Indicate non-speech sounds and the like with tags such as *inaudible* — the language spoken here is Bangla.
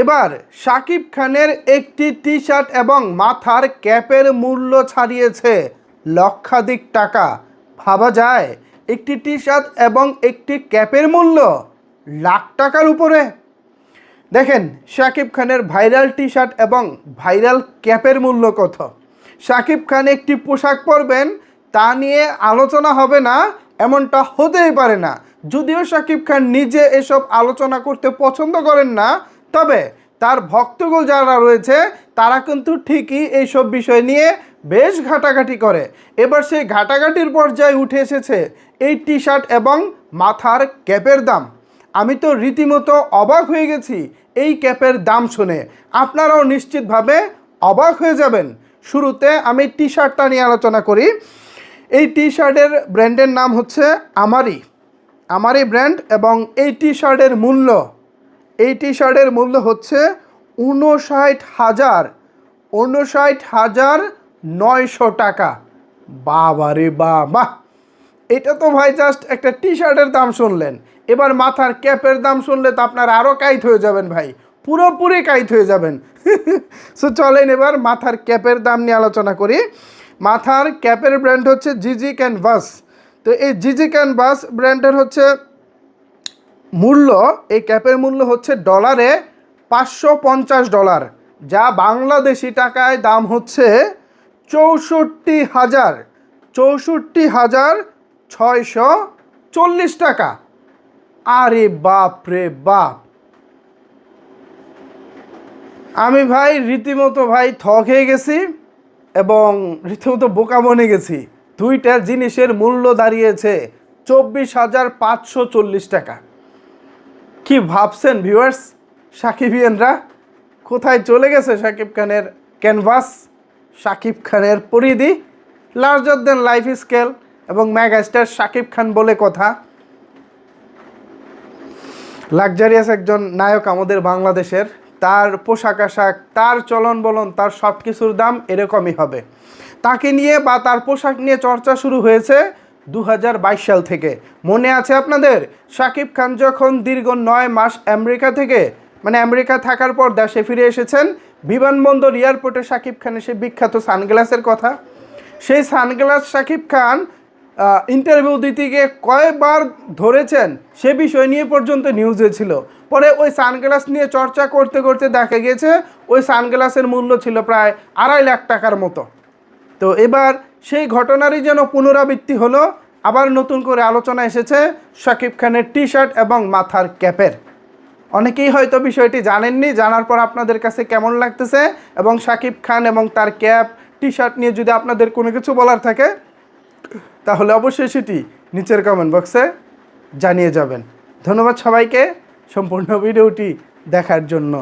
এবার শাকিব খানের একটি টি শার্ট এবং মাথার ক্যাপের মূল্য ছাড়িয়েছে লক্ষাধিক টাকা। ভাবা যায়, একটি টি শার্ট এবং একটি ক্যাপের মূল্য লাখ টাকার উপরে। দেখেন, শাকিব খানের ভাইরাল টি শার্ট এবং ভাইরাল ক্যাপের মূল্য কত। শাকিব খান একটি পোশাক পরবেন, তা নিয়ে আলোচনা হবে না, এমনটা হতেই পারে না। যদিও শাকিব খান নিজে এসব আলোচনা করতে পছন্দ করেন না তবে তার ভক্তগুল যারা রয়েছে, তারা কিন্তু ঠিকই এইসব বিষয় নিয়ে বেশ ঘাটাঘাটি করে। এবার সেই ঘাটাঘাটির পর্যায়ে উঠে এসেছে এই টি শার্ট এবং মাথার ক্যাপের দাম। আমি তো রীতিমতো অবাক হয়ে গেছি এই ক্যাপের দাম শুনে। আপনারাও নিশ্চিতভাবে অবাক হয়ে যাবেন। শুরুতে আমি টি শার্টটা নিয়ে আলোচনা করি। এই টি শার্টের ব্র্যান্ডের নাম হচ্ছে আমারি আমারি ব্র্যান্ড এবং এই টি শার্টের মূল্য এই টি শার্টের মূল্য হচ্ছে উনষাট হাজার উনষাট হাজার নয়শো টাকা। বাবারে বাবা এটা তো ভাই জাস্ট একটা টি শার্টের দাম শুনলেন। এবার মাথার ক্যাপের দাম শুনলে তো আপনার আরও কাইট হয়ে যাবেন ভাই। পুরোপুরি কাইট হয়ে যাবেন। *laughs* সো চলেন এবার মাথার ক্যাপের দাম নিয়ে আলোচনা করি। মাথার ক্যাপের ব্র্যান্ড হচ্ছে জিজি ক্যানভাস তো এই জিজি ক্যানভাস ব্র্যান্ডের হচ্ছে মূল্য, এই ক্যাপের মূল্য হচ্ছে ডলারে পাঁচশো পঞ্চাশ ডলার, যা বাংলাদেশি টাকায় দাম হচ্ছে চৌষট্টি হাজার চৌষট্টি হাজার ছয়শো চল্লিশ টাকা। আরে বাপ রে বাপ। আমি ভাই রীতিমতো ভাই থক হয়ে গেছি এবং রীতিমতো বোকা বনে গেছি। দুইটা জিনিসের মূল্য দাঁড়িয়েছে চব্বিশ হাজার পাঁচশো চল্লিশ টাকা। কি ভাবছেন ভিউয়ার্স সাকিবিয়ানরা কোথায় চলে গেছে সাকিব খানের ক্যানভাস সাকিব খানের পরিধি? লার্জার দেন লাইফ স্কেল এবং ম্যাগাস্টার সাকিব খান বলে কথা। লাক্সারিয়াস একজন নায়ক আমাদের বাংলাদেশের। তার পোশাক আশাক, তার চলন বলন, তার সব কিছুর দাম এরকমই হবে। তাকে নিয়ে বা তার পোশাক নিয়ে চর্চা শুরু হয়েছে দু হাজার বাইশ সাল থেকে। মনে আছে আপনাদের? শাকিব খান যখন দীর্ঘ নয় মাস আমেরিকা থেকে মানে আমেরিকা থাকার পর দেশে ফিরে এসেছেন, বিমানবন্দর এয়ারপোর্টে শাকিব খানের সে বিখ্যাত সানগ্লাসের কথা। সেই সানগ্লাস শাকিব খান ইন্টারভিউ দিতে গিয়ে কয়েকবার ধরেছেন, সে বিষয় নিয়ে পর্যন্ত নিউজে ছিল। পরে ওই সানগ্লাস নিয়ে চর্চা করতে করতে দেখা গেছে ওই সানগ্লাসের মূল্য ছিল প্রায় আড়াই লাখ টাকার মতো। তো এবার সেই ঘটনারই যেন পুনরাবৃত্তি হলো, আবার নতুন করে আলোচনা এসেছে শাকিব খানের টি শার্ট এবং মাথার ক্যাপের। অনেকেই হয়তো বিষয়টি জানেননি, জানার পর আপনাদের কাছে কেমন লাগতেছে এবং শাকিব খান এবং তার ক্যাপ টি শার্ট নিয়ে যদি আপনাদের কোনো কিছু বলার থাকে, তাহলে অবশ্যই সেটি নিচের কমেন্ট বক্সে জানিয়ে যাবেন। ধন্যবাদ সবাইকে সম্পূর্ণ ভিডিওটি দেখার জন্য।